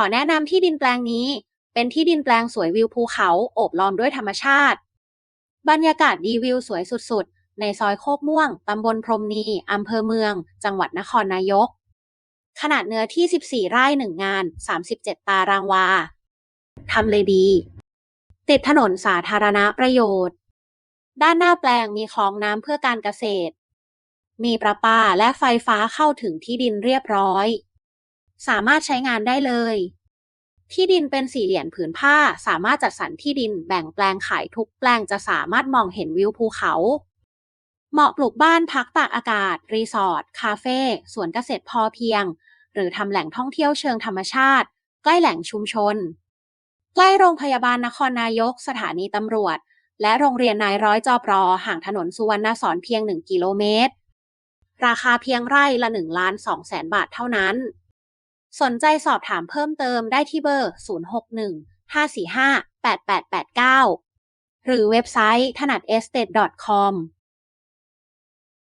อแนะนำที่ดินแปลงนี้ เป็นที่ดินแปลงสวยวิวภูเขาโอบล้อมด้วยธรรมชาติ บรรยากาศดีวิวสวยสุดๆ ในซอยโคกม่วง ตำบลพรมนีอำเภอเมือง จังหวัดนครนายก ขนาดเนื้อที่ 14 ไร่หนึ่งงาน 37 ตารางวา ทำเลดี ติดถนนสาธารณประโยชน์ ด้านหน้าแปลงมีคลองน้ำเพื่อการเกษตร มีประปาและไฟฟ้าเข้าถึงที่ดินเรียบร้อย สามารถใช้งานได้เลย ที่ดินเป็นสี่เหลี่ยมผืนผ้า สามารถจัดสรรที่ดินแบ่งแปลงขายทุกแปลงจะสามารถมองเห็นวิวภูเขา เหมาะปลูกบ้านพักตากอากาศ รีสอร์ท คาเฟ่สวนเกษตรพอเพียง หรือทำแหล่งท่องเที่ยวเชิงธรรมชาติ ใกล้แหล่งชุมชน ใกล้โรงพยาบาลนครนายก สถานีตำรวจ และโรงเรียนนายร้อยจอปรอห่างถนนสุวรรณสอนเพียง 1 กิโลเมตร ราคาเพียงไร่ละ1ล้าน2แสนบาทเท่านั้น สนใจสอบถามเพิ่มเติมได้ที่เบอร์ 061 545 8889 หรือเว็บไซต์ถนัด estate com